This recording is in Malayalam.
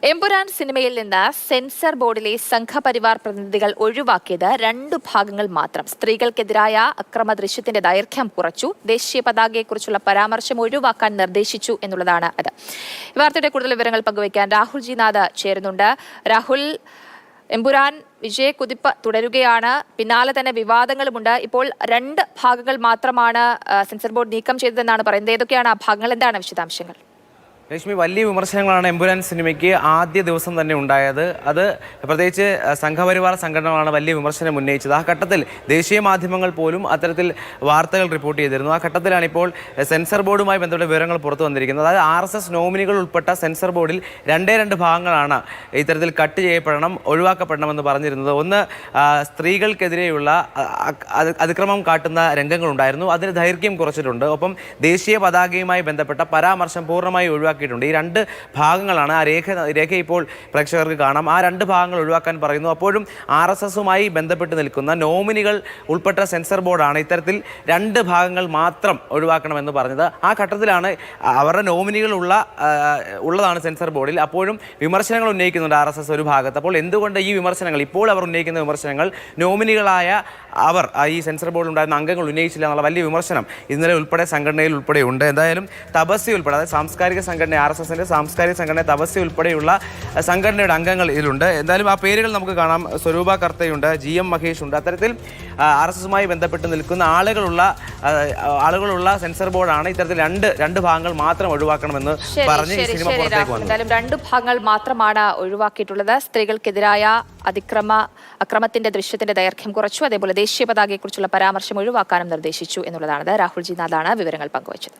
എമ്പുരാൻ സിനിമയിൽ നിന്ന് സെൻസർ ബോർഡിലെ സംഘപരിവാർ പ്രതിനിധികൾ ഒഴിവാക്കിയത് രണ്ടു ഭാഗങ്ങൾ മാത്രം. സ്ത്രീകൾക്കെതിരായ അക്രമ ദൃശ്യത്തിന്റെ ദൈർഘ്യം കുറച്ചു. ദേശീയ പതാകയെക്കുറിച്ചുള്ള പരാമർശം ഒഴിവാക്കാൻ നിർദ്ദേശിച്ചു എന്നുള്ളതാണ് അത്. വാർത്തയുടെ കൂടുതൽ വിവരങ്ങൾ പങ്കുവയ്ക്കാൻ രാഹുൽ ജി നാഥ് ചേരുന്നുണ്ട്. രാഹുൽ എമ്പുരാൻ വിജയ കുതിപ്പ് തുടരുകയാണ്. പിന്നാലെ തന്നെ വിവാദങ്ങളുമുണ്ട്. ഇപ്പോൾ രണ്ട് ഭാഗങ്ങൾ മാത്രമാണ് സെൻസർ ബോർഡ് നീക്കം ചെയ്തതെന്നാണ് പറയുന്നത്. ഏതൊക്കെയാണ് ആ ഭാഗങ്ങൾ? എന്താണ് വിശദാംശങ്ങൾ? ലക്ഷ്മി വലിയ വിമർശനങ്ങളാണ് എമ്പുരാൻ സിനിമയ്ക്ക് ആദ്യ ദിവസം തന്നെ ഉണ്ടായത്. അത് പ്രത്യേകിച്ച് സംഘപരിവാർ സംഘടനകളാണ് വലിയ വിമർശനം ഉന്നയിച്ചത്. ആ ഘട്ടത്തിൽ ദേശീയ മാധ്യമങ്ങൾ പോലും അത്തരത്തിൽ വാർത്തകൾ റിപ്പോർട്ട് ചെയ്തിരുന്നു. ആ ഘട്ടത്തിലാണ് ഇപ്പോൾ സെൻസർ ബോർഡുമായി ബന്ധപ്പെട്ട വിവരങ്ങൾ പുറത്തു വന്നിരിക്കുന്നത്. അതായത് ആർ എസ് എസ് നോമിനികൾ ഉൾപ്പെട്ട സെൻസർ ബോർഡിൽ രണ്ടേ രണ്ട് ഭാഗങ്ങളാണ് ഇത്തരത്തിൽ കട്ട് ചെയ്യപ്പെടണം ഒഴിവാക്കപ്പെടണമെന്ന് പറഞ്ഞിരുന്നത്. ഒന്ന് സ്ത്രീകൾക്കെതിരെയുള്ള അതിക്രമം കാട്ടുന്ന രംഗങ്ങളുണ്ടായിരുന്നു. അതിന് ദൈർഘ്യം കുറച്ചിട്ടുണ്ട്. ഒപ്പം ദേശീയ പതാകയുമായി ബന്ധപ്പെട്ട പരാമർശം പൂർണമായി ഒഴിവാക്കിയിട്ടുണ്ട് ഈ രണ്ട് ഭാഗങ്ങളാണ് ആ രേഖ രേഖ ഇപ്പോൾ പ്രേക്ഷകർക്ക് കാണാം. ആ രണ്ട് ഭാഗങ്ങൾ ഒഴിവാക്കാൻ പറയുന്നു. അപ്പോഴും ആർ എസ് എസുമായി ബന്ധപ്പെട്ട് നിൽക്കുന്ന നോമിനികൾ ഉൾപ്പെട്ട സെൻസർ ബോർഡാണ് ഇത്തരത്തിൽ രണ്ട് ഭാഗങ്ങൾ മാത്രം ഒഴിവാക്കണമെന്ന് പറഞ്ഞത്. ആ ഘട്ടത്തിലാണ് അവരുടെ നോമിനികളുള്ള ഉള്ളതാണ് സെൻസർ ബോർഡിൽ. അപ്പോഴും വിമർശനങ്ങൾ ഉന്നയിക്കുന്നുണ്ട് ആർ എസ് എസ് ഒരു ഭാഗത്ത്. അപ്പോൾ എന്തുകൊണ്ട് ഈ വിമർശനങ്ങൾ ഇപ്പോൾ അവർ ഉന്നയിക്കുന്ന വിമർശനങ്ങൾ നോമിനികളായ അവർ ഈ സെൻസർ ബോർഡിൽ ഉണ്ടായിരുന്ന അംഗങ്ങൾ ഉന്നയിച്ചില്ല എന്നുള്ള വലിയ വിമർശനം ഇന്നലെ ഉൾപ്പെടെ സംഘടനയിൽ ഉൾപ്പെടെ ഉണ്ട്. എന്തായാലും തപസ്യ ഉൾപ്പെടെ അതായത് സാംസ്കാരിക സംഘടന ആർ എസ് എസിന്റെ സാംസ്കാരിക സംഘടന തപസ്യ ഉൾപ്പെടെയുള്ള സംഘടനയുടെ അംഗങ്ങൾ ഇതിലുണ്ട്. എന്തായാലും ആ പേരുകൾ നമുക്ക് കാണാം. സ്വരൂപ കർത്തയുണ്ട് ജി എം മഹേഷ് ഉണ്ട്. അത്തരത്തിൽ ആർ എസ് എസുമായി ബന്ധപ്പെട്ട് നിൽക്കുന്ന ആളുകളുള്ള ആളുകളുള്ള സെൻസർ ബോർഡാണ് ഇത്തരത്തിൽ രണ്ട് രണ്ട് ഭാഗങ്ങൾ മാത്രം ഒഴിവാക്കണമെന്ന് പറഞ്ഞ് സിനിമ പുറത്തേക്ക് വന്നു. എന്തായാലും രണ്ട് ഭാഗങ്ങൾ മാത്രമാണ് ഒഴിവാക്കിയിട്ടുള്ളത്. സ്ത്രീകൾക്കെതിരായ അതിക്രമ അക്രമത്തിന്റെ ദൃശ്യത്തിന്റെ ദൈർഘ്യം കുറച്ചു. അതേപോലെ ദേശീയ പതാകയെക്കുറിച്ചുള്ള പരാമർശം ഒഴിവാക്കാനും നിർദ്ദേശിച്ചു എന്നുള്ളതാണ് രാഹുൽ ജി നാഥാണ് വിവരങ്ങൾ പങ്കുവച്ചത്.